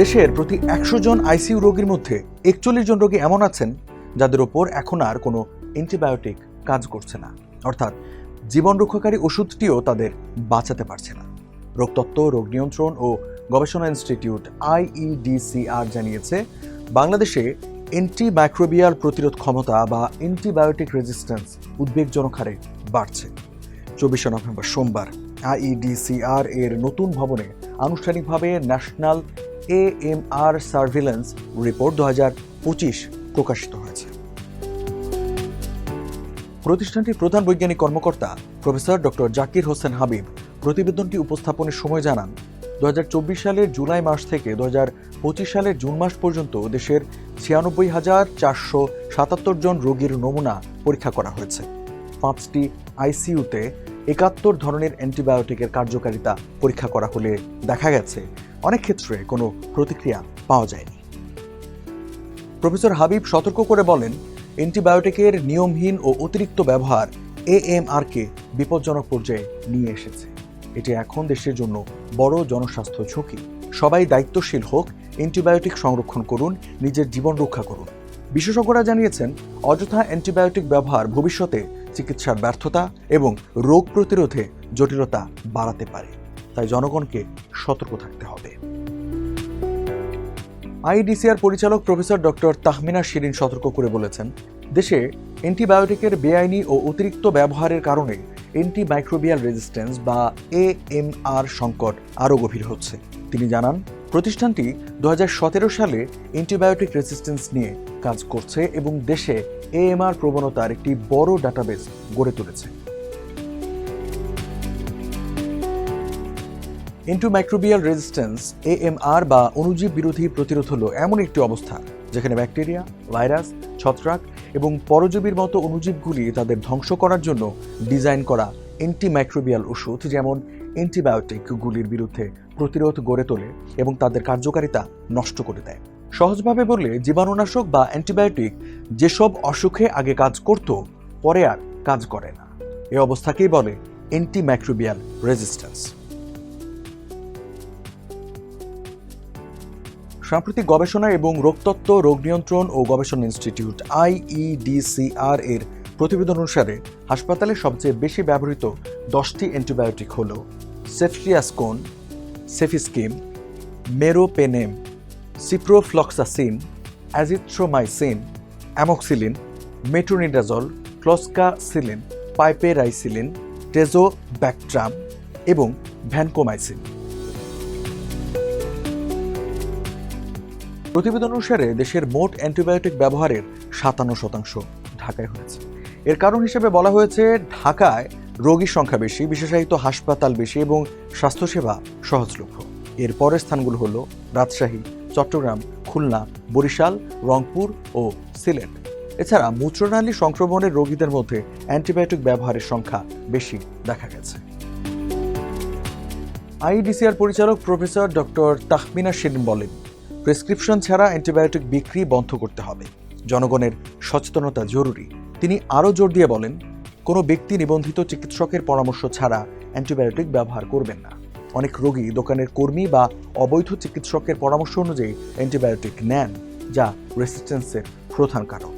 দেশের প্রতি একশো জন আইসিইউ রোগীর মধ্যে একচল্লিশ জন রোগী এমন আছেন যাদের ওপর এখন আর কোনো অ্যান্টিবায়োটিক কাজ করছে না। অর্থাৎ জীবন রক্ষাকারী ওষুধটিও তাদের বাঁচাতে পারছে না। রোগতত্ত্ব রোগ নিয়ন্ত্রণ ও গবেষণা ইনস্টিটিউট আইইডিসিআর জানিয়েছে, বাংলাদেশে অ্যান্টিমাইক্রোবিয়াল প্রতিরোধ ক্ষমতা বা অ্যান্টিবায়োটিক রেজিস্ট্যান্স উদ্বেগজনক হারে বাড়ছে। চব্বিশে নভেম্বর সোমবার আইইডিসিআর এর নতুন ভবনে আনুষ্ঠানিকভাবে national A M R surveillance report দু প্রকাশিত হয়েছে। প্রতিষ্ঠানটির প্রধান বৈজ্ঞানিক কর্মকর্তা প্রফেসর ডক্টর জাকির হোসেন হাবিব প্রতিবেদনটি উপস্থাপনের সময় জানান, দু হাজার চব্বিশ সালের জুলাই মাস থেকে দু হাজার পঁচিশ সালের জুন মাস পর্যন্ত দেশের ছিয়ানব্বই হাজার চারশো সাতাত্তর জন রোগীর নমুনা পরীক্ষা করা হয়েছে। পাঁচটি আইসিইউতে একাত্তর ধরনের অ্যান্টিবায়োটিকের কার্যকারিতা পরীক্ষা করা হলে দেখা গেছে অনেক ক্ষেত্রে কোনো প্রতিক্রিয়া পাওয়া যায়নি। প্রফেসর হাবিব সতর্ক করে বলেন, অ্যান্টিবায়োটিকের নিয়মহীন ও অতিরিক্ত ব্যবহার এএমআরকে বিপজ্জনক পর্যায়ে নিয়ে এসেছে। এটি এখন দেশের জন্য বড় জনস্বাস্থ্য ঝুঁকি। সবাই দায়িত্বশীল হোক, অ্যান্টিবায়োটিক সংরক্ষণ করুন, নিজের জীবন রক্ষা করুন। বিশেষজ্ঞরা জানিয়েছেন, অযথা অ্যান্টিবায়োটিক ব্যবহার ভবিষ্যতে চিকিৎসার ব্যর্থতা এবং রোগ প্রতিরোধে জটিলতা বাড়াতে পারে। তাই জনগণকে সতর্ক থাকতে হবে। আইডিসিআর পরিচালক প্রফেসর ডক্টর তাহমিনা শিরিন সতর্ক করে বলেছেন, দেশে অ্যান্টিবায়োটিকের বেআইনি ও অতিরিক্ত ব্যবহারের কারণে অ্যান্টিমাইক্রোবিয়াল রেজিস্ট্যান্স বা এএমআর সংকট আরও গভীর হচ্ছে। তিনি জানান, প্রতিষ্ঠানটি দু হাজার সতেরো সালে অ্যান্টিবায়োটিক রেজিস্ট্যান্স নিয়ে কাজ করছে এবং দেশে এএমআর প্রবণতার একটি বড় ডাটাবেস গড়ে তুলেছে। ইন্টুমাইক্রোবিয়াল রেজিস্ট্যান্স এএমআর বা অণুজীব বিরোধী প্রতিরোধ হলো এমন একটি অবস্থা, যেখানে ব্যাকটেরিয়া, ভাইরাস, ছত্রাক এবং পরজীবীর মতো অণুজীবগুলি তাদের ধ্বংস করার জন্য ডিজাইন করা অ্যান্টিমাইক্রোবিয়াল ওষুধ, যেমন অ্যান্টিবায়োটিকগুলির বিরুদ্ধে প্রতিরোধ গড়ে তোলে এবং তাদের কার্যকারিতা নষ্ট করে দেয়। সহজভাবে বললে জীবাণুনাশক বা অ্যান্টিবায়োটিক যেসব অসুখে আগে কাজ করত, পরে আর কাজ করে না। এ অবস্থাকেই বলে অ্যান্টিমাইক্রোবিয়াল রেজিস্ট্যান্স সাম্প্রতিক গবেষণা এবং রোগতত্ত্ব, রোগ নিয়ন্ত্রণ ও গবেষণা ইনস্টিটিউট আইইডিসিআর এর প্রতিবেদন অনুসারে হাসপাতালে সবচেয়ে বেশি ব্যবহৃত দশটি অ্যান্টিবায়োটিক হল ceftriaxone cefixime meropenem ciprofloxacin azithromycin amoxicillin metronidazole cloxacillin piperacillin tazobactam এবং ভ্যানকোমাইসিন প্রতিবেদন অনুসারে দেশের মোট অ্যান্টিবায়োটিক ব্যবহারের সাতান্ন শতাংশ ঢাকায় হয়েছে। এর কারণ হিসেবে বলা হয়েছে, ঢাকায় রোগীর সংখ্যা বেশি, বিশেষায়িত হাসপাতাল বেশি এবং স্বাস্থ্যসেবা সহজলভ্য। এর পরের স্থানগুলো হলো রাজশাহী চট্টগ্রাম, খুলনা, বরিশাল, রংপুর ও সিলেট। এছাড়া মূত্রনালী সংক্রমণের রোগীদের মধ্যে অ্যান্টিবায়োটিক ব্যবহারের সংখ্যা বেশি দেখা গেছে। আইডিসিআর পরিচালক প্রফেসর ডক্টর তাহমিনা শিরিন বলেন, প্রেসক্রিপশন ছাড়া অ্যান্টিবায়োটিক বিক্রি বন্ধ করতে হবে। জনগণের সচেতনতা জরুরি। তিনি আরও জোর দিয়ে বলেন, কোনো ব্যক্তি নিবন্ধিত চিকিৎসকের পরামর্শ ছাড়া অ্যান্টিবায়োটিক ব্যবহার করবেন না। অনেক রোগী দোকানের কর্মী বা অবৈধ চিকিৎসকের পরামর্শ অনুযায়ী অ্যান্টিবায়োটিক নেন, যা রেসিস্টেন্সের প্রধান কারণ।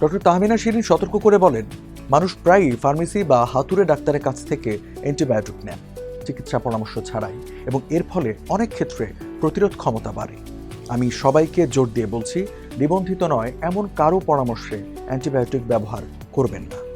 ডক্টর তাহমিনা শিরিন সতর্ক করে বলেন, মানুষ প্রায়ই ফার্মেসি বা হাতুড়ে ডাক্তারের কাছ থেকে অ্যান্টিবায়োটিক নেন, চিকিৎসা পরামর্শ ছাড়াই, এবং এর ফলে অনেক ক্ষেত্রে প্রতিরোধ ক্ষমতা বাড়ে। আমি সবাইকে জোর দিয়ে বলছি, নিবন্ধিত নয়, এমন কারও পরামর্শে অ্যান্টিবায়োটিক ব্যবহার করবেন না।